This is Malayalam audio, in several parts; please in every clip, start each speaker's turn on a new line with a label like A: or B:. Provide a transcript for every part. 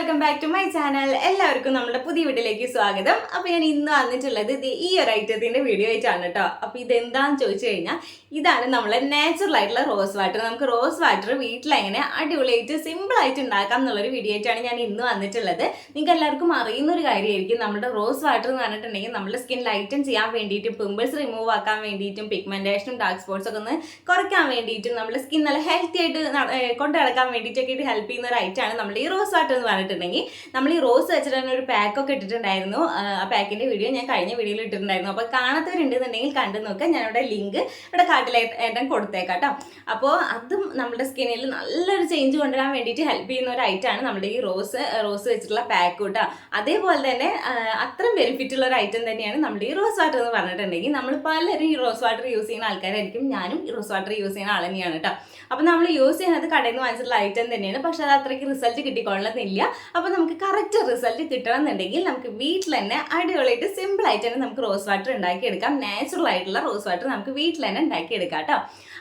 A: Welcome back to my channel എല്ലാവർക്കും നമ്മുടെ പുതിയ വീട്ടിലേക്ക് സ്വാഗതം. അപ്പോൾ ഞാൻ ഇന്ന് വന്നിട്ടുള്ളത് ഇത് ഈ ഒരു ഐറ്റത്തിന്റെ വീഡിയോ ആയിട്ടാണ് കേട്ടോ അപ്പോൾ ഇതെന്താന്ന് ചോദിച്ചു കഴിഞ്ഞാൽ ഇതാണ് നമ്മളെ നാച്ചുറൽ ആയിട്ടുള്ള റോസ് വാട്ടർ നമുക്ക് റോസ് വാട്ടർ വീട്ടിലെങ്ങനെ അടിപൊളിയായിട്ട് സിമ്പിൾ ആയിട്ട് ഉണ്ടാക്കാം എന്നുള്ളൊരു വീഡിയോ ആയിട്ടാണ് ഞാൻ ഇന്ന് വന്നിട്ടുള്ളത്. നിങ്ങൾക്ക് എല്ലാവർക്കും അറിയുന്ന ഒരു കാര്യമായിരിക്കും. നമ്മുടെ റോസ് വാട്ടർ എന്ന് പറഞ്ഞിട്ടുണ്ടെങ്കിൽ നമ്മുടെ സ്കിൻ ലൈറ്റൻ ചെയ്യാൻ വേണ്ടിയിട്ടും പിമ്പിൾസ് റിമൂവ് ആക്കാൻ വേണ്ടിയിട്ടും പിഗ്മെന്റേഷനും ഡാർക്ക് സ്പോട്ട്സ് ഒക്കെ ഒന്ന് കുറയ്ക്കാൻ വേണ്ടിയിട്ടും നമ്മുടെ സ്കിൻ നല്ല ഹെൽത്തി ആയിട്ട് കൊണ്ടു നടക്കാൻ വേണ്ടിയിട്ടൊക്കെ ഹെൽപ്പ് ചെയ്യുന്ന ഒരു ഐറ്റാണ് നമ്മുടെ ഈ റോസ് വാട്ടർ എന്ന് പറഞ്ഞിട്ടുണ്ടെങ്കിൽ നമ്മൾ ഈ റോസ് വെച്ചിട്ട് തന്നെ ഒരു പാക്കൊക്കെ ഇട്ടിട്ടുണ്ടായിരുന്നു. ആ, പാക്കിന്റെ വീഡിയോ ഞാൻ കഴിഞ്ഞ വീഡിയോയിൽ ഇട്ടിട്ടുണ്ടായിരുന്നു. അപ്പോൾ കാണാത്തവരുണ്ടെന്നുണ്ടെങ്കിൽ കണ്ടു നോക്കുക. ഞാനിവിടെ ലിങ്ക് ഇവിടെ കാട്ടിലേറ്റം കൊടുത്തേക്കാം കേട്ടോ. അപ്പോൾ അതും നമ്മുടെ സ്കിന്നിൽ നല്ലൊരു ചേഞ്ച് കൊണ്ടുവരാൻ വേണ്ടിയിട്ട് ഹെൽപ്പ് ചെയ്യുന്ന ഒരു ഐറ്റമാണ് നമ്മുടെ ഈ റോസ് റോസ് വെച്ചിട്ടുള്ള പാക്ക് കേട്ടോ. അതേപോലെ തന്നെ അത്രയും ബെനിഫിറ്റ് ഉള്ള ഒരു ഐറ്റം തന്നെയാണ് നമ്മുടെ ഈ റോസ് വാട്ടർ എന്ന് പറഞ്ഞിട്ടുണ്ടെങ്കിൽ നമ്മൾ പലരും ഈ റോസ് വാട്ടർ യൂസ് ചെയ്യുന്ന ആൾക്കാരായിരിക്കും. ഞാനും ഈ റോസ് വാട്ടർ യൂസ് ചെയ്യുന്ന ആൾ തന്നെയാണ് കേട്ടോ. അപ്പോൾ നമ്മൾ യൂസ് ചെയ്യുന്നത് കടയിൽ നിന്ന് വാങ്ങിച്ചിട്ടുള്ള ഐറ്റം തന്നെയാണ്. പക്ഷേ അത് അത്രയ്ക്ക് റിസൾട്ട് കിട്ടിക്കൊള്ളണമെന്നില്ല. അപ്പോൾ നമുക്ക് കറക്റ്റ് റിസൾട്ട് കിട്ടണം എന്നുണ്ടെങ്കിൽ നമുക്ക് വീട്ടിൽ തന്നെ അടിപൊളിയായിട്ട് സിമ്പിൾ ആയിട്ട് തന്നെ നമുക്ക് റോസ് വാട്ടർ ഉണ്ടാക്കിയെടുക്കാം. നാച്ചുറൽ ആയിട്ടുള്ള റോസ് വാട്ടർ നമുക്ക് വീട്ടിൽ തന്നെ ഉണ്ടാക്കിയെടുക്കാം കേട്ടോ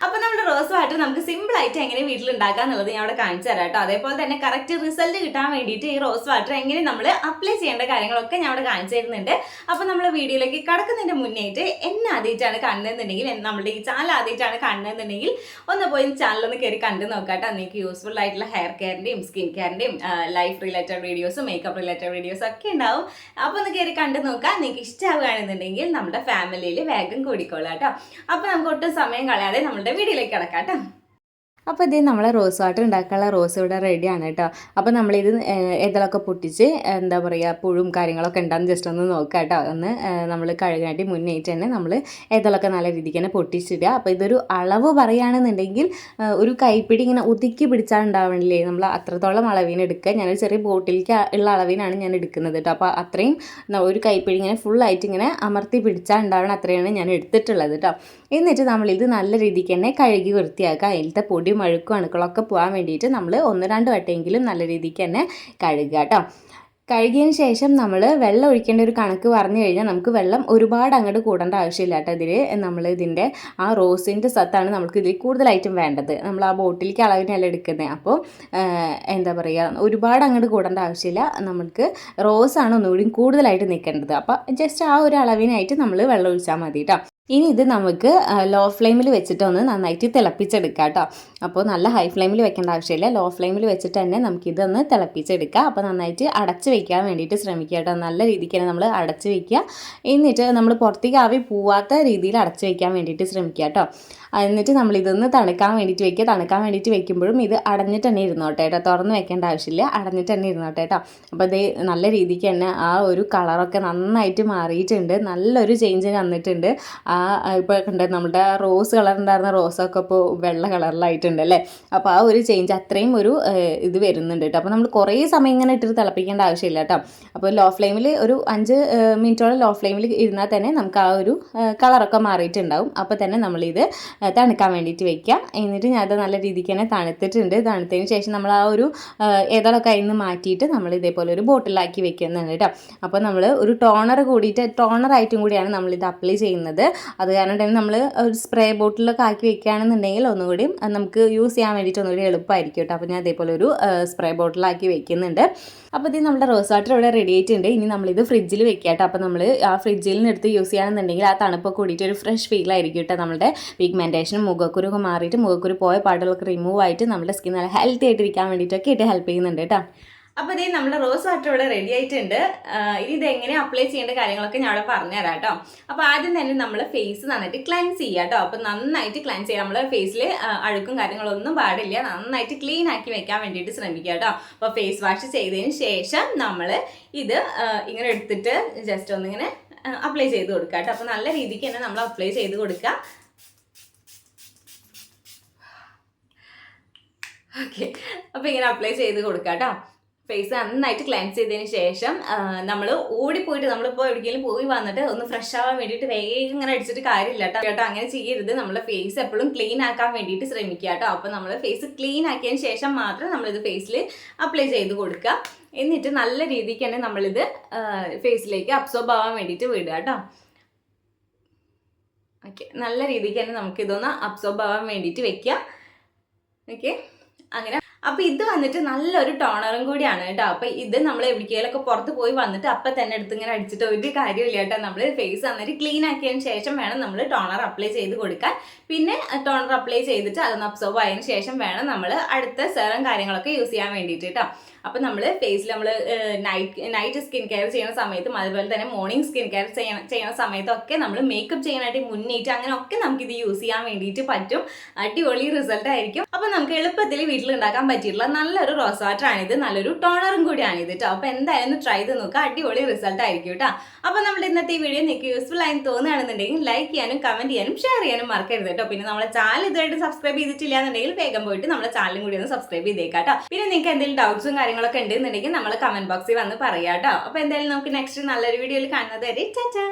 A: അപ്പോൾ നമ്മുടെ റോസ് വാട്ടർ നമുക്ക് സിമ്പിൾ ആയിട്ട് എങ്ങനെ വീട്ടിൽ ഉണ്ടാക്കാം എന്നുള്ളത് ഞാൻ അവിടെ കാണിച്ചു തരാം കേട്ടോ അതേപോലെ തന്നെ കറക്റ്റ് റിസൾട്ട് കിട്ടാൻ വേണ്ടിയിട്ട് ഈ റോസ് വാട്ടർ എങ്ങനെ നമ്മൾ അപ്ലൈ ചെയ്യേണ്ട കാര്യങ്ങളൊക്കെ ഞാൻ അവിടെ കാണിച്ചു തരുന്നുണ്ട്. അപ്പോൾ നമ്മൾ വീഡിയോയിലേക്ക് കടക്കുന്നതിന്റെ മുന്നേറ്റ് എന്നെ ആദ്യമായിട്ടാണ് കാണുന്നതെന്നുണ്ടെങ്കിൽ നമ്മുടെ ഈ ചാനൽ ആദ്യമായിട്ടാണ് കാണുന്നതെന്നുണ്ടെങ്കിൽ ഒന്ന് പോയി ചാനലൊന്ന് കയറി കണ്ടു നോക്കാം കേട്ടോ നിങ്ങൾക്ക് യൂസ്ഫുൾ ആയിട്ടുള്ള ഹെയർ കെയറിന്റെയും സ്കിൻ കെയറിന്റെയും ലൈഫ് റിലേറ്റഡ് വീഡിയോസും മേക്കപ്പ് റിലേറ്റഡ് വീഡിയോസും ഒക്കെ ഉണ്ടാവും. അപ്പോൾ ഒന്ന് കയറി കണ്ടു നോക്കാം. നിങ്ങൾക്ക് ഇഷ്ടമാവുകയാണെന്നുണ്ടെങ്കിൽ നമ്മുടെ ഫാമിലിയിൽ വേഗം കൂടിക്കോളാം കേട്ടോ. അപ്പോൾ നമുക്ക് ഒട്ടും സമയം കളയാതെ നമ്മുടെ വീഡിയോയിലേക്ക് കിടക്കാം കേട്ടോ. അപ്പോൾ ഇത് നമ്മളെ റോസ് വാട്ടർ ഉണ്ടാക്കാനുള്ള റോസ് ഇവിടെ റെഡിയാണ് കേട്ടോ. അപ്പോൾ നമ്മളിത് ഇതളൊക്കെ പൊട്ടിച്ച് എന്താ പറയുക പുഴും കാര്യങ്ങളൊക്കെ ഉണ്ടാകുന്ന ജസ്റ്റ് ഒന്ന് നോക്കാം കേട്ടോ. ഒന്ന് നമ്മൾ കഴുകാണ്ടി മുന്നേറ്റ് തന്നെ നമ്മൾ ഇതളൊക്കെ നല്ല രീതിക്ക് തന്നെ പൊട്ടിച്ചിടുക. അപ്പോൾ ഇതൊരു അളവ് പറയുകയാണെന്നുണ്ടെങ്കിൽ ഒരു കൈപ്പിടി ഇങ്ങനെ ഒതുക്കി പിടിച്ചാൽ ഉണ്ടാവണില്ലേ? നമ്മൾ അത്രത്തോളം അളവിന് എടുക്കുക. ഞാനൊരു ചെറിയ ബോട്ടിലേക്ക് ഉള്ള അളവിനാണ് ഞാൻ എടുക്കുന്നത് കേട്ടോ. അപ്പോൾ അത്രയും ഒരു കൈപ്പിടി ഇങ്ങനെ ഫുള്ളായിട്ട് ഇങ്ങനെ അമർത്തി പിടിച്ചാൽ ഉണ്ടാവണം അത്രയാണ് ഞാൻ എടുത്തിട്ടുള്ളത് കേട്ടോ. എന്നിട്ട് നമ്മളിത് നല്ല രീതിക്ക് തന്നെ കഴുകി വൃത്തിയാക്കുക. അതിലത്തെ പൊടി മഴുക്കും അണുക്കളൊക്കെ പോകാൻ വേണ്ടിയിട്ട് നമ്മൾ ഒന്ന് രണ്ട് വട്ടമെങ്കിലും നല്ല രീതിക്ക് തന്നെ കഴുകുക കേട്ടോ. കഴുകിയതിന് ശേഷം നമ്മൾ വെള്ളം ഒഴിക്കേണ്ട ഒരു കണക്ക് പറഞ്ഞു കഴിഞ്ഞാൽ നമുക്ക് വെള്ളം ഒരുപാട് അങ്ങോട്ട് കൂടേണ്ട ആവശ്യമില്ല കേട്ടോ ഇതിൽ നമ്മൾ ഇതിന്റെ ആ റോസിന്റെ സത്താണ് നമുക്ക് ഇതിൽ കൂടുതലായിട്ടും വേണ്ടത്. നമ്മൾ ആ ബോട്ടിലേക്ക് അളവിനല്ല എടുക്കുന്നത് അപ്പോൾ എന്താ പറയുക ഒരുപാട് അങ്ങോട്ട് കൂടേണ്ട ആവശ്യമില്ല. നമുക്ക് റോസാണ് ഒന്നുകൂടി കൂടുതലായിട്ട് നിൽക്കേണ്ടത്. അപ്പോൾ ജസ്റ്റ് ആ ഒരു അളവിനായിട്ട് നമ്മൾ വെള്ളം ഒഴിച്ചാൽ മതി കേട്ടോ. ഇനി ഇത് നമുക്ക് ലോ ഫ്ലെയിമിൽ വെച്ചിട്ട് ഒന്ന് നന്നായിട്ട് തിളപ്പിച്ചെടുക്കാം കേട്ടോ അപ്പോൾ നല്ല ഹൈ ഫ്ലെയിമിൽ വെക്കേണ്ട ആവശ്യമില്ല. ലോ ഫ്ലെയിമിൽ വെച്ചിട്ട് തന്നെ നമുക്കിതൊന്ന് തിളപ്പിച്ചെടുക്കാം. അപ്പോൾ നന്നായിട്ട് അടച്ച് വെക്കാൻ വേണ്ടിയിട്ട് ശ്രമിക്കുക കേട്ടോ. നല്ല രീതിക്ക് തന്നെ നമ്മൾ അടച്ച് വെക്കുക. എന്നിട്ട് നമ്മൾ പുറത്തേക്ക് ആവി പോവാത്ത രീതിയിൽ അടച്ച് വെക്കാൻ വേണ്ടിയിട്ട് ശ്രമിക്കുക കേട്ടോ. എന്നിട്ട് നമ്മൾ ഇതൊന്ന് തണുക്കാൻ വേണ്ടിയിട്ട് വെക്കുക. തണുക്കാൻ വേണ്ടിയിട്ട് വെക്കുമ്പോഴും ഇത് അടഞ്ഞിട്ട് തന്നെ ഇരുന്നോട്ടെ കേട്ടോ. തുറന്ന് വെക്കേണ്ട ആവശ്യമില്ല. അടഞ്ഞിട്ട് തന്നെ ഇരുന്നോട്ടെ കേട്ടോ. അപ്പോൾ ഇത് നല്ല രീതിക്ക് തന്നെ ആ ഒരു കളറൊക്കെ നന്നായിട്ട് മാറിയിട്ടുണ്ട്. നല്ലൊരു ചേഞ്ച് വന്നിട്ടുണ്ട്. ആ ഇപ്പോൾ കണ്ട നമ്മുടെ റോസ് കളർ ഉണ്ടായിരുന്ന റോസൊക്കെ ഇപ്പോൾ വെള്ള കളറിലായിട്ടുണ്ട് അല്ലേ? അപ്പോൾ ആ ഒരു ചേഞ്ച് അത്രയും ഒരു ഇത് വരുന്നുണ്ട് കേട്ടോ. അപ്പോൾ നമ്മൾ കുറേ സമയം ഇങ്ങനെ ഇട്ടിട്ട് തിളപ്പിക്കേണ്ട ആവശ്യമില്ല കേട്ടോ. അപ്പോൾ ലോ ഫ്ലെയിമിൽ ഒരു അഞ്ച് മിനിറ്റോളം ലോ ഫ്ലെയിമിൽ ഇരുന്നാൽ തന്നെ നമുക്ക് ആ ഒരു കളറൊക്കെ മാറിയിട്ടുണ്ടാവും. അപ്പോൾ തന്നെ നമ്മളിത് തണുക്കാൻ വേണ്ടിയിട്ട് വെക്കുക എന്നിട്ട് ഞാനത് നല്ല രീതിക്ക് തന്നെ തണുത്തിട്ടുണ്ട്. തണുത്തതിന് ശേഷം നമ്മൾ ആ ഒരു ഏതളൊക്കെ അതിൽ നിന്ന് മാറ്റിയിട്ട് നമ്മൾ ഇതേപോലെ ഒരു ബോട്ടിലാക്കി വെക്കുന്നുണ്ട് കേട്ടോ. അപ്പോൾ നമ്മൾ ഒരു ടോണർ കൂടിയിട്ട് ടോണറായിട്ടും കൂടിയാണ് നമ്മളിത് അപ്ലൈ ചെയ്യുന്നത്. അത് കാരണം തന്നെ നമ്മൾ ഒരു സ്പ്രേ ബോട്ടിലൊക്കെ ആക്കി വെക്കുകയാണെന്നുണ്ടെങ്കിൽ ഒന്നുകൂടി നമുക്ക് യൂസ് ചെയ്യാൻ വേണ്ടിയിട്ട് ഒന്നുകൂടി എളുപ്പമായിരിക്കും കേട്ടോ. അപ്പോൾ ഞാൻ അതേപോലെ ഒരു സ്പ്രേ ബോട്ടിലാക്കി വെക്കുന്നുണ്ട്. അപ്പോൾ ഇത് നമ്മുടെ റോസ് വാട്ടർ ഇവിടെ റെഡി ആയിട്ടുണ്ട്. ഇനി നമ്മളിത് ഫ്രിഡ്ജിൽ വെക്കുക കേട്ടോ. അപ്പോൾ നമ്മൾ ആ ഫ്രിഡ്ജിൽ നിന്ന് എടുത്ത് യൂസ് ചെയ്യുകയാണെന്നുണ്ടെങ്കിൽ ആ തണുപ്പൊക്കെ കൂടിയിട്ട് ഒരു ഫ്രഷ് ഫീലായിരിക്കും കേട്ടോ നമ്മുടെ പിഗ്മെന്റേഷനും മുഖക്കുരുക്കെ മാറിയിട്ട് മുഖക്കുരു പോയ പാടുകളൊക്കെ റിമൂവ് ആയിട്ട് നമ്മുടെ സ്കിൻ നല്ല ഹെൽത്തി ആയിട്ടിരിക്കാൻ വേണ്ടിയിട്ടൊക്കെ ഇത് ഹെൽപ്പ് ചെയ്യുന്നുണ്ട് കേട്ടോ. അപ്പോൾ ഇതേ നമ്മുടെ റോസ് വാട്ടർ ഇവിടെ റെഡി ആയിട്ടുണ്ട്. ഇനി ഇത് എങ്ങനെ അപ്ലൈ ചെയ്യേണ്ട കാര്യങ്ങളൊക്കെ ഞാൻ അവിടെ പറഞ്ഞുതരാം കേട്ടോ. അപ്പോൾ ആദ്യം തന്നെ നമ്മൾ ഫേസ് നന്നായിട്ട് ക്ലൻസ് ചെയ്യുക കേട്ടോ. അപ്പോൾ നന്നായിട്ട് ക്ലൻസ് ചെയ്യുക നമ്മുടെ ഫേസിൽ അഴുക്കും കാര്യങ്ങളൊന്നും പാടില്ല. നന്നായിട്ട് ക്ലീൻ ആക്കി വെക്കാൻ വേണ്ടിയിട്ട് ശ്രമിക്കുക കേട്ടോ. അപ്പോൾ ഫേസ് വാഷ് ചെയ്തതിന് ശേഷം നമ്മൾ ഇത് ഇങ്ങനെ എടുത്തിട്ട് ജസ്റ്റ് ഒന്നിങ്ങനെ അപ്ലൈ ചെയ്ത് കൊടുക്കുക കേട്ടോ. അപ്പോൾ നല്ല രീതിക്ക് തന്നെ നമ്മൾ അപ്ലൈ ചെയ്ത് കൊടുക്കുക. ഓക്കെ അപ്പോൾ ഇങ്ങനെ അപ്ലൈ ചെയ്ത് കൊടുക്കാം കേട്ടോ. ഫേസ് നന്നായിട്ട് ക്ലൻസ് ചെയ്തതിന് ശേഷം നമ്മൾ ഓടിപ്പോയിട്ട് നമ്മളിപ്പോൾ എവിടെയെങ്കിലും പോയി വന്നിട്ട് ഒന്ന് ഫ്രഷ് ആവാൻ വേണ്ടിയിട്ട് വേഗം ഇങ്ങനെ അടിച്ചിട്ട് കാര്യമില്ല കേട്ടോ. കേട്ടോ അങ്ങനെ ചെയ്യരുത്. നമ്മുടെ ഫേസ് എപ്പോഴും ക്ലീൻ ആക്കാൻ വേണ്ടിയിട്ട് ശ്രമിക്കുക കേട്ടോ. അപ്പോൾ നമ്മൾ ഫേസ് ക്ലീൻ ആക്കിയതിന് ശേഷം മാത്രം നമ്മളിത് ഫേസിൽ അപ്ലൈ ചെയ്ത് കൊടുക്കുക. എന്നിട്ട് നല്ല രീതിക്ക് തന്നെ നമ്മളിത് ഫേസിലേക്ക് അബ്സോർബ് ആവാൻ വേണ്ടിയിട്ട് വിടുക കേട്ടോ. ഓക്കെ നല്ല രീതിക്ക് തന്നെ നമുക്കിതൊന്ന് അബ്സോർബ് ആവാൻ വേണ്ടിയിട്ട് വെക്കാം ഓക്കെ അങ്ങനെ അപ്പൊ ഇത് വന്നിട്ട് നല്ലൊരു ടോണറും കൂടിയാണ് കേട്ടോ. അപ്പൊ ഇത് നമ്മൾ എവിടേക്കെങ്കിലൊക്കെ പുറത്ത് പോയി വന്നിട്ട് അപ്പൊ തന്നെ എടുത്ത് ഇങ്ങനെ അടിച്ചിട്ട് ഒരു കാര്യമില്ല കേട്ടോ. നമ്മൾ ഫേസ് അന്നേരം ക്ലീൻ ആക്കിയതിന് ശേഷം വേണം നമ്മൾ ടോണർ അപ്ലൈ ചെയ്ത് കൊടുക്കാൻ. പിന്നെ ടോണർ അപ്ലൈ ചെയ്തിട്ട് അതൊന്ന് അബ്സോർവ് ആയതിനു ശേഷം വേണം നമ്മൾ അടുത്ത സെറും കാര്യങ്ങളൊക്കെ യൂസ് ചെയ്യാൻ വേണ്ടിയിട്ട് കേട്ടോ. അപ്പൊ നമ്മൾ ഫേസിൽ നമ്മൾ നൈറ്റ് നൈറ്റ് സ്കിൻ കെയർ ചെയ്യുന്ന സമയത്തും അതുപോലെ തന്നെ മോർണിംഗ് സ്കിൻ കെയർ ചെയ്യണ ചെയ്യുന്ന സമയത്തൊക്കെ നമ്മൾ മേക്കപ്പ് ചെയ്യാനായിട്ട് മുന്നേറ്റ് അങ്ങനെ ഒക്കെ നമുക്ക് ഇത് യൂസ് ചെയ്യാൻ വേണ്ടിയിട്ട് പറ്റും. അടിപൊളി റിസൾട്ട് ആയിരിക്കും. അപ്പൊ നമുക്ക് എളുപ്പത്തിൽ വീട്ടിൽ ഉണ്ടാക്കാൻ പറ്റിയിട്ടുള്ള നല്ലൊരു റോസ് വാട്ടർ ആണിത് നല്ലൊരു ടോണറും കൂടിയാണ് ഇത് കേട്ടോ അപ്പൊ എന്തായാലും ട്രൈ ചെയ്ത് നോക്കുക അടിപൊളി റിസൾട്ട് ആയിരിക്കും കേട്ടോ അപ്പോൾ നമ്മുടെ ഇന്നത്തെ ഈ വീഡിയോ നിങ്ങൾക്ക് യൂസ്ഫുൾ ആയി തോന്നുകയാണെന്നുണ്ടെങ്കിൽ ലൈക്ക് ചെയ്യാനും കമന്റ് ചെയ്യാനും ഷെയർ ചെയ്യാനും മറക്കരുത് കേട്ടോ പിന്നെ നമ്മുടെ ചാനൽ ഇതുമായിട്ട് സബ്സ്ക്രൈബ് ചെയ്തിട്ടില്ല എന്നുണ്ടെങ്കിൽ വേഗം പോയിട്ട് നമ്മുടെ ചാനലും കൂടി ഒന്ന് സബ്സ്ക്രൈബ് ചെയ്തേക്കാം പിന്നെ നിങ്ങൾക്ക് എന്തെങ്കിലും ഡൗട്ട്സും കാര്യങ്ങളൊക്കെ ഉണ്ടെന്നുണ്ടെങ്കിൽ നമ്മൾ കമന്റ് ബോക്സിൽ വന്ന് പറയാം കേട്ടോ അപ്പൊ എന്തായാലും നമുക്ക് നെക്സ്റ്റ് നല്ലൊരു വീഡിയോയിൽ കാണുന്നത് വരെ ചാച്ചാ